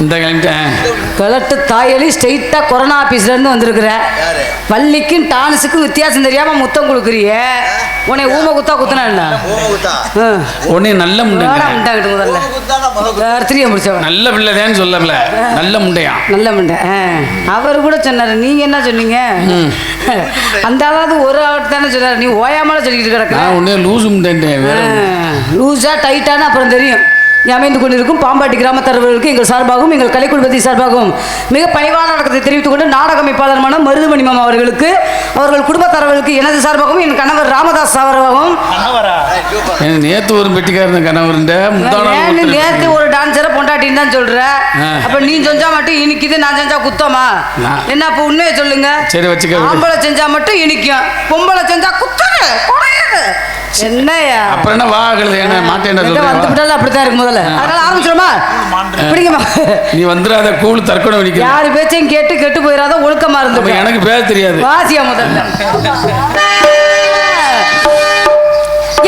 இந்த கலட்டு தாயலி ஸ்ட்ரெயிட்டா கொரோனா ஆபீஸ்ல இருந்து வந்திருக்கிற? பள்ளிக்கும் டான்ஸுக்கும் வித்தியாசம் தெரியாம முத்தம் கொடுக்குறிய. உன்னை ஊமை குத்தா குத்துனா என்ன. உடனே நல்ல முண்டாங்கிட்டு முதல்ல? கர்த்திரிய முடிச்சவன். நல்ல பிள்ளைதேன்னு சொல்லல நல்ல முண்டையான் நல்ல முண்டை. ஆ. அவர் கூட சொன்னாரு நீங்க என்ன சொன்னீங்க? அந்த அதாவது ஒரு ஆள் தானே சொன்னாரு. நீ ஓயாமல சொல்லிட்டு கிடக்குற. நான் உடனே லூசு முண்டைன்ட்டேன் வேற ஒண்ணும். லூஸா டைட்டான அப்புறம் தெரியும். அமைந்து கொண்டிருக்கும் பாம்பாட்டி கிராம தலைவர்களுக்கு எங்கள் சார்பாகவும் எங்கள் கலை குடும்பத்தை சார்பாகவும் மிக பணிவான நடக்கத்தை தெரிவித்துக் கொண்டு நாடக அமைப்பாளருமான மருதுமணி மாமா அவர்களுக்கு அவர்கள் குடும்பத்தாரர்களுக்கு எனது சார்பாகவும் என் கணவர் ராமதாஸ் சார்பாகவும் நேத்து ஒரு பெட்டிக்காரன் ஏன்னு நேத்து ஒரு டான்ஸரை பொண்டாட்டின்னு தான் சொல்ற. அப்ப நீ செஞ்சா மட்டும் இனிக்குது நான் செஞ்சா குத்தமா. என்ன அப்ப உண்மையை சொல்லுங்க? சரி வச்சுக்க விடு. ஆம்பளை செஞ்சா மட்டும் இனிக்கும். பொம்பளை செஞ்சா குத்துது என்னய்யா அப்புறம் என்ன வா கழுது என்ன மாட்டேன் வந்து வா. விட்டாலும் அப்படித்தான் இருக்கு முதல்ல. அதனால ஆரம்பிச்சிருமா பிடிங்கம்மா. நீ வந்துடாத கூழ் தற்கொலை வலிக்க யாரு பேச்சையும் கேட்டு கெட்டு போயிடாத ஒழுக்கமா அப்ப இருந்து எனக்கு பேச தெரியாது. வாசியா முதல்ல.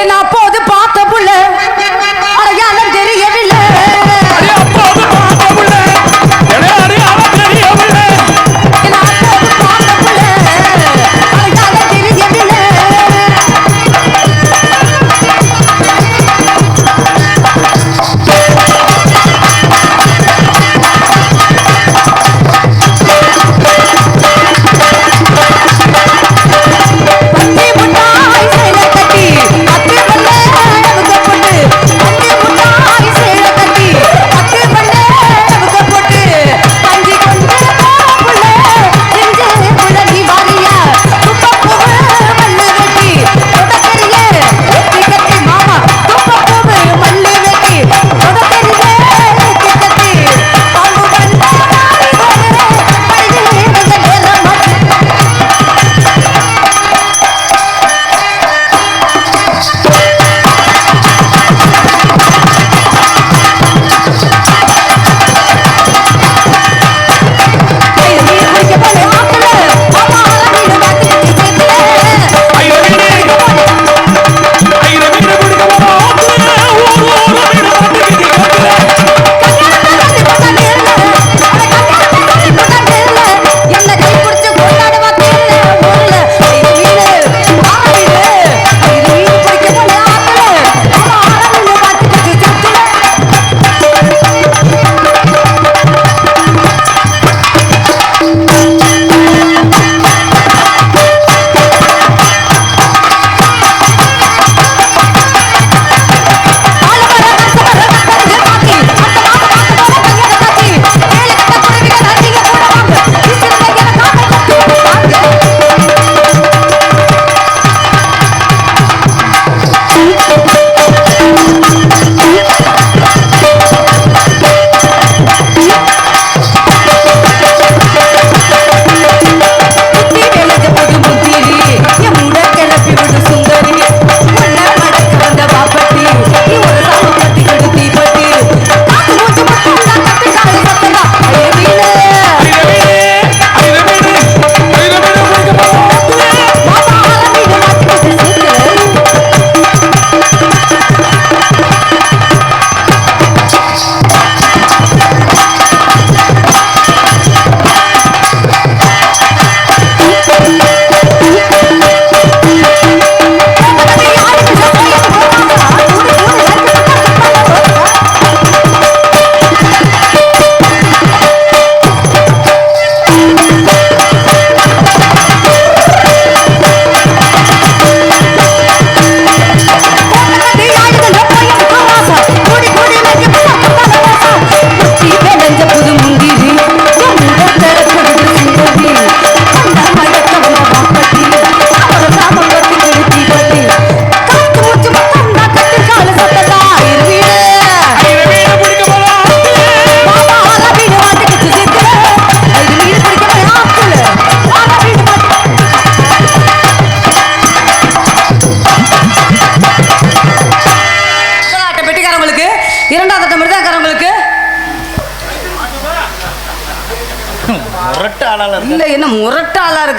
என்ன அப்போது பார்த்த புள்ள அடையாளம்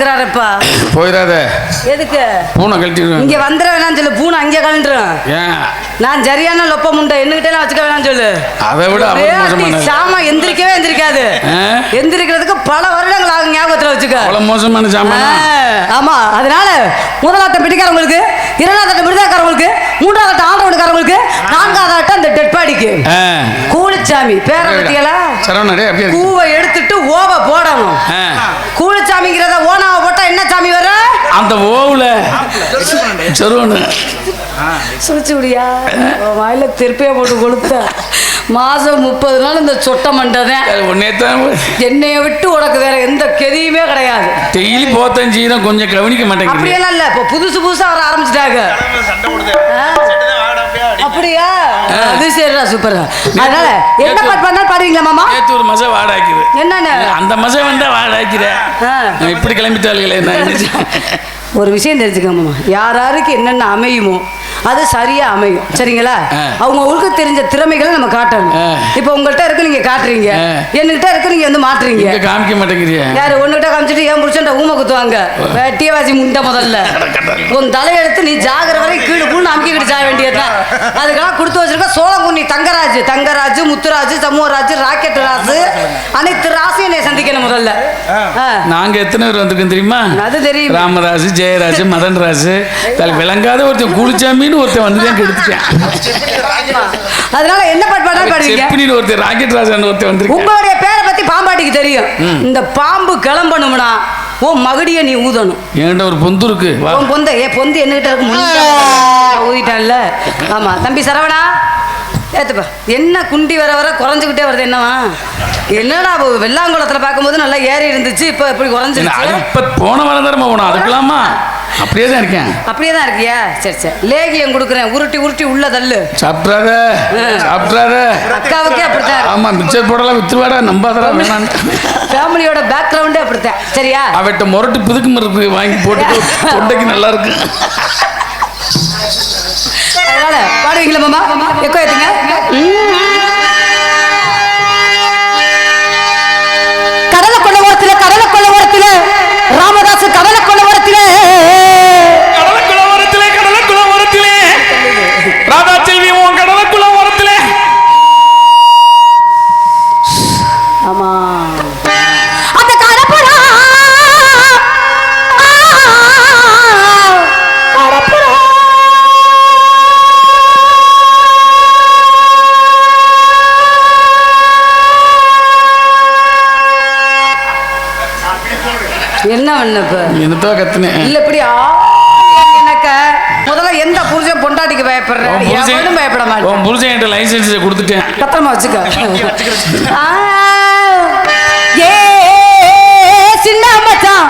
இருக்கிறாருப்பா போயிடாத. எதுக்கு? பூனை கழட்டிடுவேன். இங்க வந்துட வேணாம்னு சொல்லு. பூனை அங்கே கலண்டுரும் ஏன்? நான் சரியான லொப்ப முண்டை என்னகிட்ட வச்சுக்க வேணாம்னு சொல்லு. அதை விட சாமா எந்திரிக்கவே எந்திரிக்காது? எந்திரிக்கிறதுக்கு பல வருடங்கள் ஆகும் ஞாபகத்துல வச்சுக்க. அவ்வளோ மோசமான சாமானா? ஆ, ஆமா. அதனால முதலாட்டம் பிடிக்காரவங்களுக்கு இரண்டாவது ஆட்டம் விருதாக்காரவங்களுக்கு மூன்றாவது ஆட்டம் ஆண்டவனுக்காரவங்களுக்கு நான்காவது ஆட்டம் அந்த டெட் பாடிக்கு. கூலிச்சாமி. பேரை பத்தியலா சரவணடே அப்படியே இருக்கு. பூவை எடுத்துட்டு ஓவ போடணும் ஆ. கூலிச்சாமிங்கிறத ஓனாவை போட்டா என்ன சாமி வர அந்த ஓவுல. சரவணு சுழிச்சு விடியா வாயில திருப்பியா போட்டு கொடுத்த மாசம் முப்பது நாள் இந்த சொட்ட மண்டதேன் உன்னே தான் என்னைய விட்டு உனக்கு வேற எந்த கெதியுமே கிடையாது. டெய்லி செய்யணும் கொஞ்சம் கவனிக்க மாட்டேங்குது. அப்படியெல்லாம் இல்ல. இப்ப புதுசு புதுசா வர ஆரம்பிச்சிட்டாங்க. அப்படியே? அது சரிடா சூப்பர் அதனால என்ன நேத்து- பாட்டு பண்ணா பாடுவீங்களா மாமா? நேற்று ஒரு மசை வாடாக்குது. என்னன்னு? அந்த மசை வந்தா வாடாக்கிற ஆ. இப்படி கிளம்பிட்டாளுங்களே என்ன ஒரு விஷயம் தெரிஞ்சுக்கங்க மாமா யார் யாருக்கு என்னென்ன அமையுமோ அது சரியா அமையும். சரிங்களா. அவங்க உங்களுக்கு தெரிஞ்ச திறமைகளை நம்ம காட்டணும். இப்போ உங்கள்கிட்ட இருக்கு நீங்க காட்டுறீங்க. என்கிட்ட இருக்கு நீங்க வந்து மாட்டுறீங்க காமிக்க மாட்டேங்கிறிய. யாரு ஒண்ணுகிட்ட காமிச்சிட்டு ஏன் புடிச்சா ஊமை குத்துவாங்க? வெட்டிய வாசி முண்டை முதல்ல. உன் தலையெடுத்து நீ ஜாகிற வரை கீழே பூண்டு அமுக்கிக்கிட்டு சாய வேண்டியதுதான். அதுக்கெல்லாம் கொடுத்து வச்சிருக்க சோழங்குன்னி தங்கராஜ் தங்கராஜ் முத்துராஜ் சமூகராஜ் ராக்கெட் ராசு அனைத்து ராசையும் என்னை சந்திக்கணும் முதல்ல. ஆ. நாங்க எத்தனை பேர் வந்திருக்கோம் தெரியுமா? அது தெரியும். ராமராஜ் ஜெயராஜ் மதன் ராஜ் தலை விளங்காத ஒருத்தன் குளிச்சாமின்னு ஒருத்தன் வந்து தான் கெடுத்துட்டான். அதனால என்ன பாட்டு பாடா பாடுவீங்க செப்பினின்னு ஒருத்தன் ராக்கெட் ராஜான்னு ஒருத்தன் வந்திருக்கான். உங்களுடைய பேரை பத்தி பாம்பாட்டிக்கு தெரியும். இந்த பாம்பு கிளம்பணும்னா உன் மகுடிய நீ ஊதணும். என்கிட்ட ஒரு பொந்து இருக்கு? உன் பொந்த ஏ பொந்து என்னகிட்ட இருக்கு? ஊதிட்டான்ல. ஆமா. தம்பி சரவணா? ஏத்துப்பா. என்ன குண்டி வர வர குறைஞ்சுக்கிட்டே வருது என்னவா? என்னடா வெள்ளாங்குளத்துல பார்க்கும்போது நல்லா ஏறி இருந்துச்சு இப்போ இப்படி குறைஞ்சிருச்சு. இப்ப போன வாரம் தானே போனோம் அதுக்கலாமா அப்படியே தான் இருக்கேன். அப்படியே தான் இருக்கியா? சரி சரி. லேகியம் கொடுக்குறேன். உருட்டி உருட்டி உள்ள தள்ளு. சாப்பிட்றாத. சாப்பிட்றாத. அக்காவுக்கே அப்படித்தான். இருக்கு. ஆமா மிச்சர் போடலாம் வித்துவாடா நம்பாதடா வேணாம் ஃபேமிலியோட பேக்ரவுண்டே அப்படித்தான். சரியா? அவட்ட முரட்டு புதுக்கு மருக்கு வாங்கி போட்டு தொண்டைக்கு நல்லா இருக்கு. பாடுவீங்களா மாமா? எக்கோ ஏத்துங்க. என்ன பண்ணப்ப என்னத்தோ கத்துனேன் இல்ல இப்படி ஆ என்னக்க முதல்ல எந்த புருஷன் பொண்டாட்டிக்கு பயப்படுற? உன் புருஷன் எவனும் பயப்பட மாட்டேன். புருஷன் என்கிட்ட லைசன்ஸ் கொடுத்துட்டேன். பத்திரமா வச்சுக்க. ஏ சின்ன மச்சான்.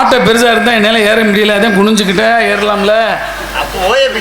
ஆட்டை பெருசாக இருந்தால் என்னால் ஏற முடியல. அதான் குனிஞ்சுக்கிட்டே ஏறலாம்ல. அப்போ ஓஏபி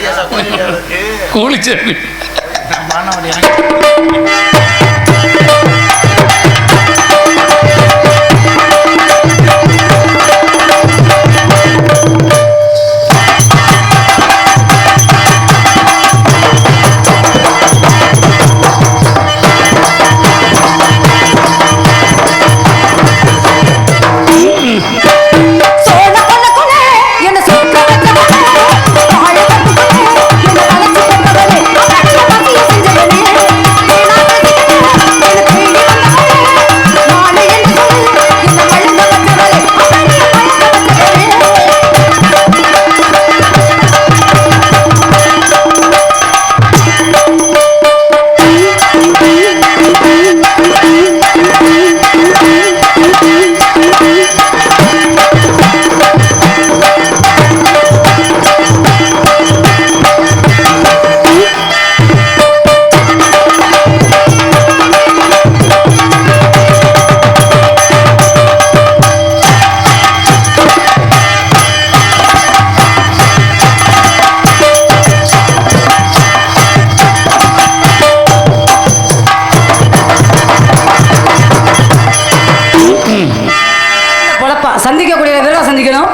சந்திக்கக்கூடிய விரதம் சந்திக்கணும்.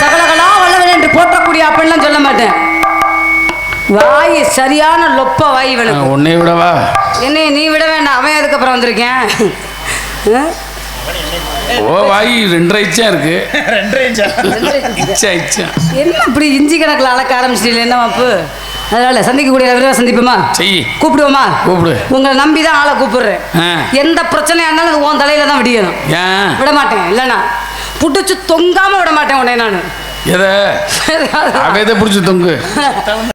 சகலகலா வல்லவன் என்று போற்றக்கூடிய அப்படின்லாம் சொல்ல மாட்டேன். வாய் சரியான லொப்ப வாய் வேணும் உன்னை விடவா? என்னைய நீ விட வேண்டாம் அவன் அதுக்கப்புறம் வந்திருக்கேன்? ஓ வாய் ரெண்டரை இச்சா இருக்கு. இச்சா இச்சா என்ன இப்படி இஞ்சி கணக்கில் அளக்க ஆரம்பிச்சிட்டீங்க என்ன மாப்பு? அதனால சந்திக்கக்கூடிய விரதம் சந்திப்போமா? செய். கூப்பிடுவோமா? கூப்பிடு. உங்களை நம்பி தான் ஆளை கூப்பிடுறேன். எந்த பிரச்சனையா இருந்தாலும் உன் தலையில தான் விடியணும் விட மாட்டேன் இல்லைண்ணா புடிச்சு தொங்காம விட மாட்டேன் உடனே நான். எதை? அவ எதை பிடிச்சி தொங்கு.